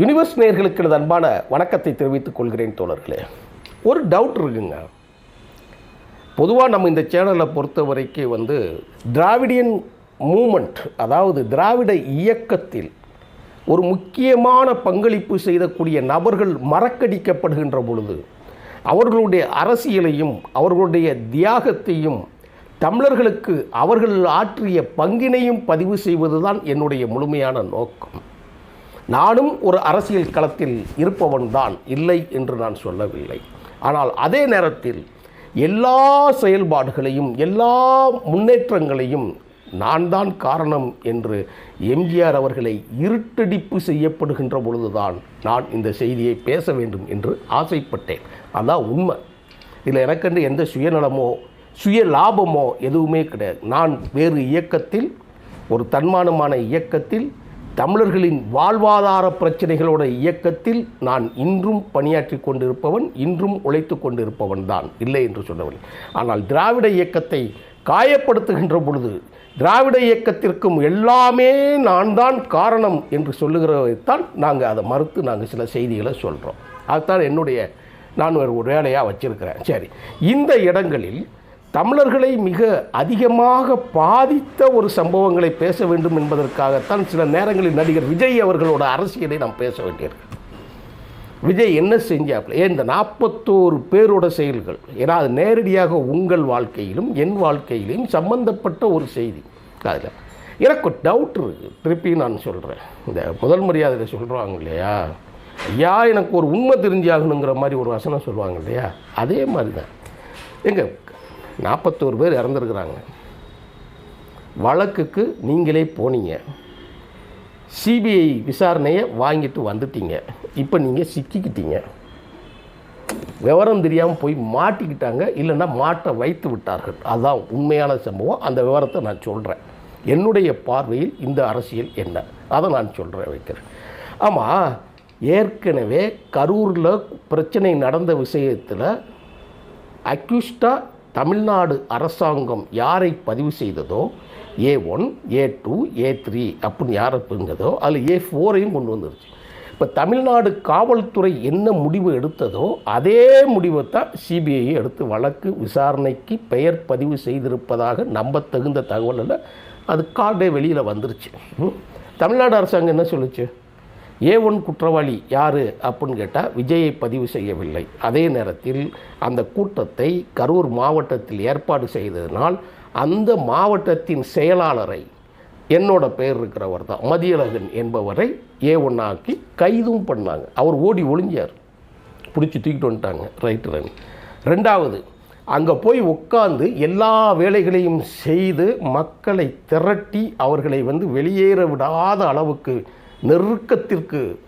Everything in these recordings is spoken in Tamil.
யூனிவர்ஸ் நேர்களுக்கு எனது அன்பான வணக்கத்தை தெரிவித்துக் கொள்கிறேன் தோழர்களே. ஒரு டவுட் இருக்குங்க. பொதுவாக நம்ம இந்த சேனலை பொறுத்த வரைக்கும் வந்து திராவிடியன் மூமெண்ட் அதாவது திராவிட இயக்கத்தில் ஒரு முக்கியமான பங்களிப்பு செய்யக்கூடிய நபர்கள் மறக்கடிக்கப்படுகின்ற பொழுது அவர்களுடைய அரசியலையும் அவர்களுடைய தியாகத்தையும் தமிழர்களுக்கு அவர்கள் ஆற்றிய பங்கினையும் பதிவு செய்வதுதான் என்னுடைய முழுமையான நோக்கம். நானும் ஒரு அரசியல் களத்தில் இருப்பவன்தான் இல்லை என்று நான் சொல்லவில்லை. ஆனால் அதே நேரத்தில் எல்லா செயல்பாடுகளையும் எல்லா முன்னேற்றங்களையும் நான் தான் காரணம் என்று எம்ஜிஆர் அவர்களை இருட்டடிப்பு செய்யப்படுகின்ற பொழுதுதான் நான் இந்த செய்தியை பேச வேண்டும் என்று ஆசைப்பட்டேன். அதான் உண்மை. இதில் எனக்கென்று எந்த சுயநலமோ சுய லாபமோ எதுவுமே கிடையாது. நான் வேறு இயக்கத்தில் ஒரு தன்மானமான இயக்கத்தில் தமிழர்களின் வாழ்வாதார பிரச்சனைகளோட இயக்கத்தில் நான் இன்றும் பணியாற்றி கொண்டிருப்பவன் இன்றும் உழைத்து கொண்டிருப்பவன் தான். இல்லை என்று சொன்னவன். ஆனால் திராவிட இயக்கத்தை காயப்படுத்துகின்ற பொழுது திராவிட இயக்கத்திற்கும் எல்லாமே நான் தான் காரணம் என்று சொல்லுகிறதைத்தான் நாங்கள் அதை மறுத்து நாங்கள் சில செய்திகளை சொல்கிறோம் அதுதான் என்னுடைய நான் ஒரு வேலையாக வச்சுருக்கிறேன். சரி. இந்த இடங்களில் தமிழர்களை மிக அதிகமாக பாதித்த ஒரு சம்பவங்களை பேச வேண்டும் என்பதற்காகத்தான் சில நேரங்களில் நடிகர் விஜய் அவர்களோட அரசியலை நாம் பேச வேண்டியிருக்கு விஜய் என்ன செஞ்சாப்ல ஏன் இந்த நாற்பத்தோரு பேரோட செயல்கள் ஏன்னா அது நேரடியாக உங்கள் வாழ்க்கையிலும் என் வாழ்க்கையிலும் சம்பந்தப்பட்ட ஒரு செய்தி. அதில் எனக்கு டவுட் இருக்குது திருப்பி நான் சொல்கிறேன் இந்த முதல் மரியாதையில் சொல்கிறாங்க இல்லையா? ஐயா எனக்கு ஒரு உண்மை தெரிஞ்சாகணுங்கிற மாதிரி ஒரு வசனம் சொல்லுவாங்க இல்லையா? அதே மாதிரி தான் எங்கள் நாற்பத்தோரு பேர் இறந்துருக்குறாங்க. வழக்குக்கு நீங்களே போனீங்க. சிபிஐ விசாரணையை வாங்கிட்டு வந்துட்டீங்க. இப்போ நீங்கள் சிக்கிக்கிட்டீங்க. விவரம் தெரியாமல் போய் மாட்டிக்கிட்டாங்க இல்லைன்னா மாட்ட வைத்து விட்டார்கள். அதுதான் உண்மையான சம்பவம். அந்த விவரத்தை நான் சொல்கிறேன் என்னுடைய பார்வையில் இந்த அரசியல் என்ன? அதை நான் சொல்கிறேன் வைக்கிறேன் ஆமாம் ஏற்கனவே கரூரில் பிரச்சனை நடந்த விஷயத்தில் அக்யூஸ்டாக தமிழ்நாடு அரசாங்கம் யாரை பதிவு செய்ததோ A one A two A three அப்படின்னு யாரை இருந்ததோ அதில் ஏ ஃபோரையும் கொண்டு வந்துருச்சு. இப்போ தமிழ்நாடு காவல்துறை என்ன முடிவு எடுத்ததோ அதே முடிவை தான் சிபிஐ எடுத்து வழக்கு விசாரணைக்கு பெயர் பதிவு செய்திருப்பதாக நம்பத்தகுந்த தகவலில் அது கார்டே வெளியில் வந்துருச்சு. தமிழ்நாடு அரசாங்கம் என்ன சொல்லுச்சு? ஏ ஒன் குற்றவாளி யார் அப்படின்னு கேட்டால் விஜயை பதிவு செய்யவில்லை. அதே நேரத்தில் அந்த கூட்டத்தை கரூர் மாவட்டத்தில் ஏற்பாடு செய்ததினால் அந்த மாவட்டத்தின் செயலாளரை என்னோட பெயர் இருக்கிறவர் தான் மதியழகன் என்பவரை ஏ ஒன்னாக்கி கைதும் பண்ணாங்க. அவர் ஓடி ஒளிஞ்சார். பிடிச்சி தூக்கிட்டு வந்துட்டாங்க ரைட்டு ரன் ரெண்டாவது அங்கே போய் உட்காந்து எல்லா வேலைகளையும் செய்து மக்களை திரட்டி அவர்களை வந்து வெளியேற விடாத அளவுக்கு நெருக்கத்திற்கு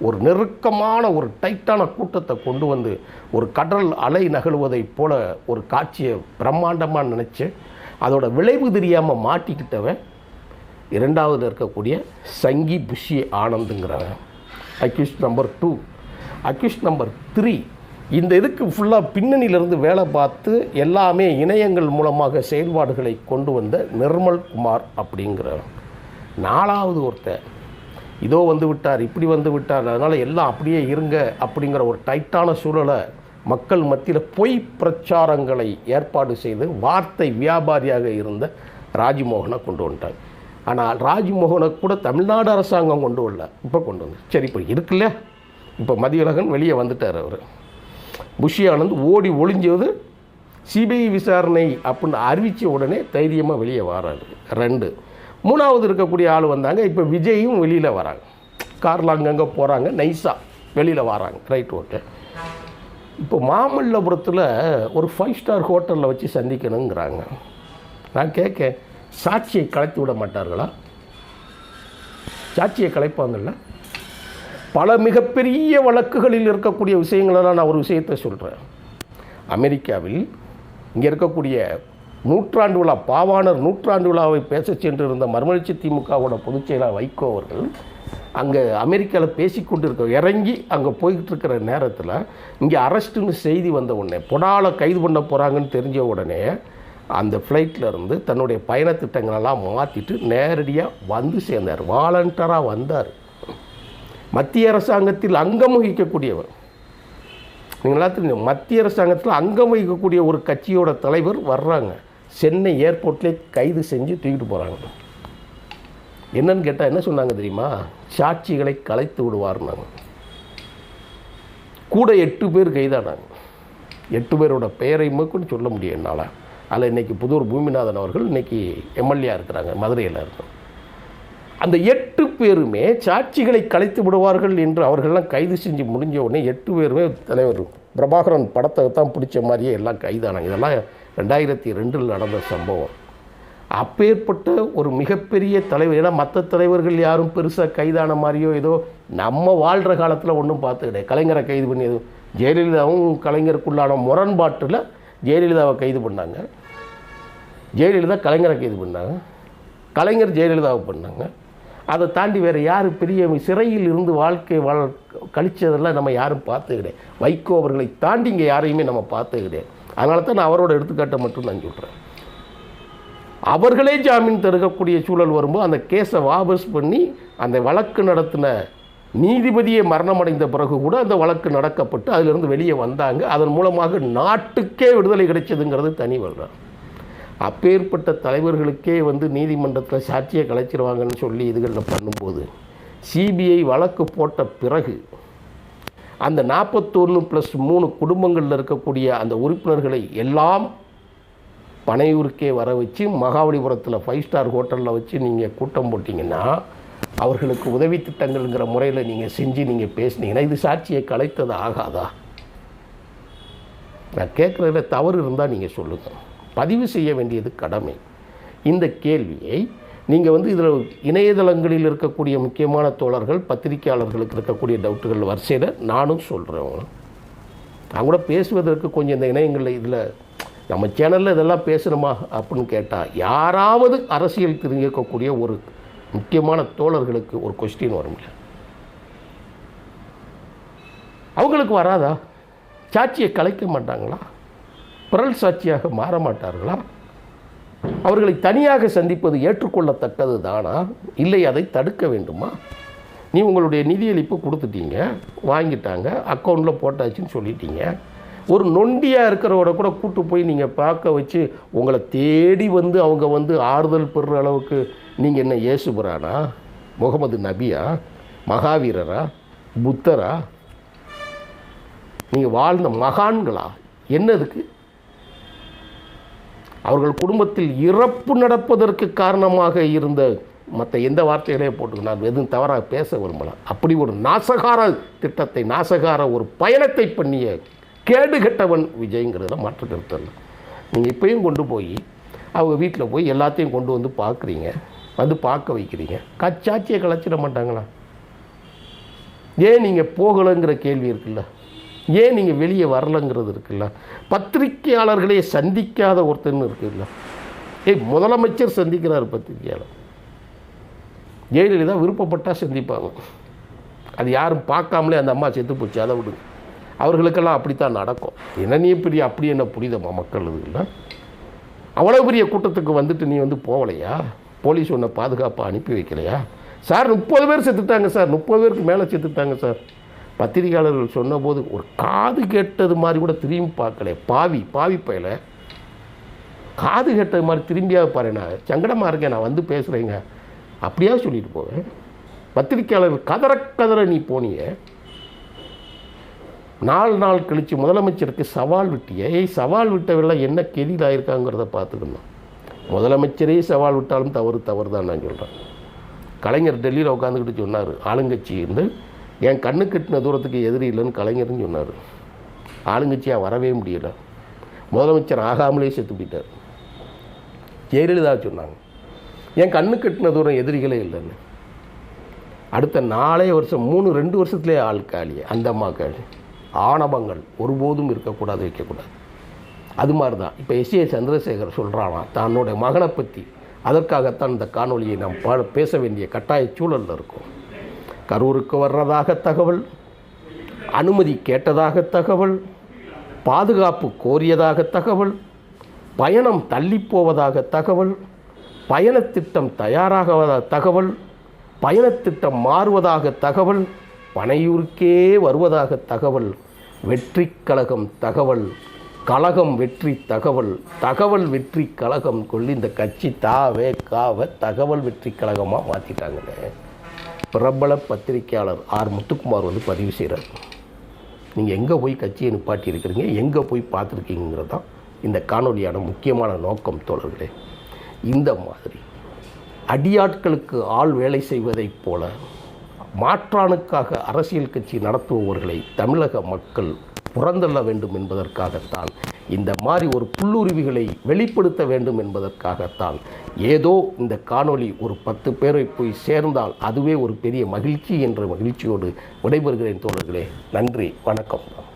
ஒரு நெருக்கமான ஒரு டைட்டான கூட்டத்தை கொண்டு வந்து ஒரு கடல் அலை நகழுவதைப் போல ஒரு காட்சியை பிரம்மாண்டமாக நினச்சி அதோட விளைவு தெரியாமல் மாட்டிக்கிட்டவன் இரண்டாவது இருக்கக்கூடிய சங்கி புஷி ஆனந்துங்கிறவன். Accused number two. Accused number three. இந்த இதுக்கு ஃபுல்லாக பின்னணியிலிருந்து வேலை பார்த்து எல்லாமே இணையங்கள் மூலமாக செயல்பாடுகளை கொண்டு வந்த நிர்மல் குமார் அப்படிங்கிறவன். நாலாவது ஒருத்தன். இதோ வந்து விட்டார் இப்படி வந்து விட்டார் அதனால் எல்லாம் அப்படியே இருங்க அப்படிங்கிற ஒரு டைட்டான சூழலை மக்கள் மத்தியில் பொய் பிரச்சாரங்களை ஏற்பாடு செய்து வார்த்தை வியாபாரியாக இருந்த ராஜ்மோகனை கொண்டு வந்துட்டாங்க. ஆனால் ராஜ்மோகனை கூட தமிழ்நாடு அரசாங்கம் கொண்டு வரல. இப்போ கொண்டு வந்து சரி இப்போ இருக்குல்ல இப்போ மதியழகன் வெளியே வந்துட்டார் அவர். புஷி ஆனந்த் ஓடி ஒளிஞ்சது சிபிஐ விசாரணை அப்படின்னு அறிவித்த உடனே தைரியமாக வெளியே வராரு. ரெண்டு மூணாவது இருக்கக்கூடிய ஆள் வந்தாங்க இப்போ விஜயும் வெளியில் வராங்க. காரில் அங்கங்கே போகிறாங்க நைஸாக வெளியில் வராங்க ரைட் ஓகே இப்போ மாமல்லபுரத்தில் ஒரு ஃபைவ் ஸ்டார் ஹோட்டலில் வச்சு சந்திக்கணுங்கிறாங்க. நான் கேட்க சாட்சியை கலைத்து விட மாட்டார்களா? சாட்சியை கலைப்பாங்கள்ல பல மிகப்பெரிய வழக்குகளில் இருக்கக்கூடிய விஷயங்களெல்லாம் நான் ஒரு விஷயத்தை சொல்கிறேன் அமெரிக்காவில் இங்கே இருக்கக்கூடிய நூற்றாண்டு விழா பாவாணர் நூற்றாண்டு விழாவை பேச சென்றிருந்த மர்மலட்சி திமுகவோட பொதுச் செயலாளர் வைகோ அவர்கள் அங்கே அமெரிக்காவில் பேசிக்கொண்டு கொண்டிருக்க இறங்கி அங்கே போய்கிட்டு இருக்கிற நேரத்தில் இங்கே அரெஸ்ட்டுன்னு செய்தி வந்த உடனே பொடாலை கைது பண்ண போகிறாங்கன்னு தெரிஞ்ச உடனே அந்த ஃப்ளைட்டில் இருந்து தன்னுடைய பயணத்திட்டங்களெல்லாம் மாற்றிட்டு நேரடியாக வந்து சேர்ந்தார். வாலண்டராக வந்தார். மத்திய அரசாங்கத்தில் அங்கம் வகிக்கக்கூடியவர். நீங்களா தெரிஞ்ச மத்திய அரசாங்கத்தில் அங்கம் வகிக்கக்கூடிய ஒரு கட்சியோட தலைவர் வர்றாங்க. சென்னை ஏர்போர்ட்லேயே கைது செஞ்சு தூக்கிட்டு போகிறாங்க என்னன்னு கேட்டால் என்ன சொன்னாங்க தெரியுமா? சாட்சிகளை கலைத்து விடுவார்னாங்க. கூட எட்டு பேர் கைதானாங்க. எட்டு பேரோட பெயரை கூட சொல்ல முடியும் என்னால். அதில் இன்றைக்கி புதூர் பூமிநாதன் அவர்கள் இன்றைக்கி எம்எல்ஏ இருக்கிறாங்க மதுரையில் இருக்கிறோம் அந்த எட்டு பேருமே சாட்சிகளை கலைத்து விடுவார்கள் என்று அவர்கள்லாம் கைது செஞ்சு முடிஞ்ச உடனே எட்டு பேருமே தலைவர் பிரபாகரன் படத்தை தான் பிடிச்ச மாதிரியே எல்லாம் கைதானாங்க. இதெல்லாம் ரெண்டாயிரத்தி ரெண்டில் நடந்த சம்பவம். அப்பேற்பட்ட ஒரு மிகப்பெரிய தலைவர் ஏன்னா மற்ற தலைவர்கள் யாரும் பெருசாக கைதான மாதிரியோ ஏதோ நம்ம வாழ்கிற காலத்தில் ஒன்றும் பார்த்து கிடையாது கலைஞரை கைது பண்ணி எதுவும் ஜெயலலிதாவும் கலைஞருக்குள்ளான முரண்பாட்டில் ஜெயலலிதாவை கைது பண்ணாங்க. ஜெயலலிதா கலைஞரை கைது பண்ணாங்க. கலைஞர் ஜெயலலிதாவை பண்ணாங்க. அதை தாண்டி வேறு யார் பெரிய சிறையில் இருந்து வாழ்க்கை வாழ் கழிச்சதெல்லாம் நம்ம யாரும் பார்த்து கிடையாது வைகோ அவர்களை தாண்டி இங்கே யாரையுமே நம்ம பார்த்து கிடையாது அதனால தான் நான் அவரோட எடுத்துக்காட்டை மட்டும் நான் சொல்கிறேன் அவர்களே ஜாமீன் தருகக்கூடிய சூழல் வரும்போது அந்த கேஸை வாபஸ் பண்ணி அந்த வழக்கு நடத்தின நீதிபதியை மரணமடைந்த பிறகு கூட அந்த வழக்கு நடக்கப்பட்டு அதிலிருந்து வெளியே வந்தாங்க. அதன் மூலமாக நாட்டுக்கே விடுதலை கிடைச்சதுங்கிறது தனி வருடம் அப்பேற்பட்ட தலைவர்களுக்கே வந்து நீதிமன்றத்தில் சாட்சியை கலைச்சிருவாங்கன்னு சொல்லி இதுகளில் பண்ணும்போது சிபிஐ வழக்கு போட்ட பிறகு அந்த நாற்பத்தொன்று ப்ளஸ் மூணு குடும்பங்களில் இருக்கக்கூடிய அந்த உறுப்பினர்களை எல்லாம் பனையூருக்கே வர வச்சு மகாபலிபுரத்தில் ஃபைவ் ஸ்டார் ஹோட்டலில் வச்சு நீங்கள் கூட்டம் போட்டிங்கன்னா அவர்களுக்கு உதவி திட்டங்கள்ங்கிற முறையில் நீங்கள் செஞ்சு நீங்கள் பேசுனீங்கன்னா இது சாட்சியை கலைத்தது ஆகாதா? நான் கேட்குறதுல தவறு இருந்தால் நீங்கள் சொல்லுங்கள் பதிவு செய்ய வேண்டியது கடமை. இந்த கேள்வியை நீங்கள் வந்து இதில் இணையதளங்களில் இருக்கக்கூடிய முக்கியமான தோழர்கள் பத்திரிகையாளர்களுக்கு இருக்கக்கூடிய டவுட்டுகள் வரிசையில் நானும் சொல்கிறேன் நான் கூட பேசுவதற்கு கொஞ்சம் இந்த இணையங்களில் இதில் நம்ம சேனலில் இதெல்லாம் பேசணுமா அப்படின்னு கேட்டால் யாராவது அரசியல் தெரிஞ்சிருக்கக்கூடிய ஒரு முக்கியமான தோழர்களுக்கு ஒரு கொஸ்டின் வரும் அவங்களுக்கு வராதா? சாட்சியை கலைக்க மாட்டாங்களா? பிறல் சாட்சியாக மாற மாட்டார்களா அவர்களை தனியாக சந்திப்பது ஏற்றுக்கொள்ளத்தக்கது தானா? இல்லை அதை தடுக்க வேண்டுமா? நீ உங்களுடைய நிதியளிப்பு கொடுத்துட்டீங்க வாங்கிட்டாங்க அக்கௌண்ட்டில் போட்டாச்சுன்னு சொல்லிட்டீங்க. ஒரு நொண்டியாக இருக்கிறவோட கூட கூட்டு போய் நீங்கள் பார்க்க வச்சு உங்களை தேடி வந்து அவங்க வந்து ஆறுதல் பெறுற அளவுக்கு நீங்கள் என்ன இயேசுபுரானா? முகமது நபியா? மகாவீரரா? புத்தரா? நீங்கள் வாழ்ந்த மகான்களா? என்னதுக்கு? அவர்கள் குடும்பத்தில் இறப்பு நடப்பதற்கு காரணமாக இருந்த மற்ற எந்த வார்த்தைகளையும் போட்டு நான் எதுவும் தவறாக பேச விரும்பலாம் அப்படி ஒரு நாசகார திட்டத்தை நாசகார ஒரு பயணத்தை பண்ணிய கேடு கெட்டவன் விஜய்ங்கிறதுல மாற்று கருத்து இல்லை நீங்கள் இப்பயும் கொண்டு போய் அவங்க வீட்டில் போய் எல்லாத்தையும் கொண்டு வந்து பார்க்குறீங்க வந்து பார்க்க வைக்கிறீங்க கச்சாட்சியை கலைச்சிட மாட்டாங்களா? ஏன் நீங்கள் போகலைங்கிற கேள்வி இருக்குல்ல? ஏன் நீங்கள் வெளியே வரலங்கிறது இருக்குல்ல? பத்திரிகையாளர்களே சந்திக்காத ஒருத்தர்னு இருக்குல்ல? ஏய் முதலமைச்சர் சந்திக்கிறார் பத்திரிகையாளர் ஜெயலலிதா விருப்பப்பட்டால் சந்திப்பாங்க. அது யாரும் பார்க்காமலே அந்த அம்மா செத்து போச்சு அதை விடுங்க. அவர்களுக்கெல்லாம் அப்படித்தான் நடக்கும். என்ன நீ பெரிய அப்படி என்ன புரியுதம்மா மக்கள் இதுல அவ்வளோ பெரிய கூட்டத்துக்கு வந்துட்டு நீ வந்து போகலையா? போலீஸ் உன்னை பாதுகாப்பாக அனுப்பி வைக்கலையா? சார் முப்பது பேர் செத்துட்டாங்க சார். முப்பது பேருக்கு மேலே செத்துட்டாங்க சார். பத்திரிகையாளர்கள் சொன்னபோது ஒரு காது கேட்டது மாதிரி கூட திரும்பி பார்க்கல. பாவி பாவி பயில. காது கேட்டது மாதிரி திரும்பியாக பாரு நான் சங்கடமாக இருக்கேன் நான் வந்து பேசுகிறேங்க அப்படியா சொல்லிட்டு போவேன். பத்திரிகையாளர்கள் கதற கதற நீ போனிய. நாலு நாள் கழித்து முதலமைச்சருக்கு சவால் விட்டிய. ஏய் சவால் விட்டவெல்லாம் என்ன கெதியில் ஆயிருக்காங்கிறத பார்த்துக்கணும். முதலமைச்சரே சவால் விட்டாலும் தவறு தவறு தான் நான் சொல்கிறேன் கலைஞர் டெல்லியில் உட்காந்துக்கிட்டு சொன்னார் ஆளுங்கட்சி இருந்து என் கண்ணு கட்டின தூரத்துக்கு எதிரி இல்லைன்னு கலைஞர்னு சொன்னார். ஆளுங்கட்சியாக வரவே முடியலை. முதலமைச்சர் ஆகாமலே செத்து போயிட்டார். ஜெயலலிதா சொன்னாங்க என் கண்ணு கட்டின தூரம் எதிரிகளே இல்லைன்னு. அடுத்த நாலே வருஷம் மூணு ரெண்டு வருஷத்துலேயே ஆள் காலி அந்த அம்மா காலி. ஆணவங்கள் ஒருபோதும் இருக்கக்கூடாது வைக்கக்கூடாது. அது மாதிரி தான் இப்போ எஸ். ஏ. சந்திரசேகர் சொல்கிறானா தன்னோட மகனை பற்றி அதற்காகத்தான் இந்த காணொலியை நாம் பா பேச வேண்டிய கட்டாய சூழலில் இருக்கும். கரூருக்கு வர்றதாக தகவல் அனுமதி கேட்டதாக தகவல் பாதுகாப்பு கோரியதாக தகவல் பயணம் தள்ளிப்போவதாக தகவல் பயணத்திட்டம் தயாராக தகவல் பயணத்திட்டம் மாறுவதாக தகவல் பனையூருக்கே வருவதாக தகவல் வெற்றி கழகம் தகவல் கழகம் வெற்றி தகவல் தகவல் வெற்றி கழகம் கொள்ளி இந்த கட்சி தாவே காவ தகவல் வெற்றி கழகமாக மாற்றிட்டாங்கன்னு பிரபல பத்திரிக்கையாளர் ஆர். முத்துக்குமார் வந்து பதிவு செய்கிறார் நீங்கள் எங்கே போய் கட்சியை நிப்பாட்டி இருக்கிறீங்க எங்கே போய் பார்த்துருக்கீங்கிறது தான் இந்த காணொலியான முக்கியமான நோக்கம் தோழர்களே. இந்த மாதிரி அடியாட்களுக்கு ஆள் வேலை செய்வதைப் போல மாற்றானுக்காக அரசியல் கட்சி நடத்துபவர்களை தமிழக மக்கள் புறந்தள்ள வேண்டும் என்பதற்காகத்தான் இந்த மாதிரி ஒரு புல்லுருவிகளை வெளிப்படுத்த வேண்டும் என்பதற்காகத்தான் ஏதோ இந்த காணொளி ஒரு பத்து பேரை போய் சேர்ந்தால் அதுவே ஒரு பெரிய மகிழ்ச்சி என்ற மகிழ்ச்சியோடு விடைபெறுகிறேன் தோழர்களே. நன்றி வணக்கம்.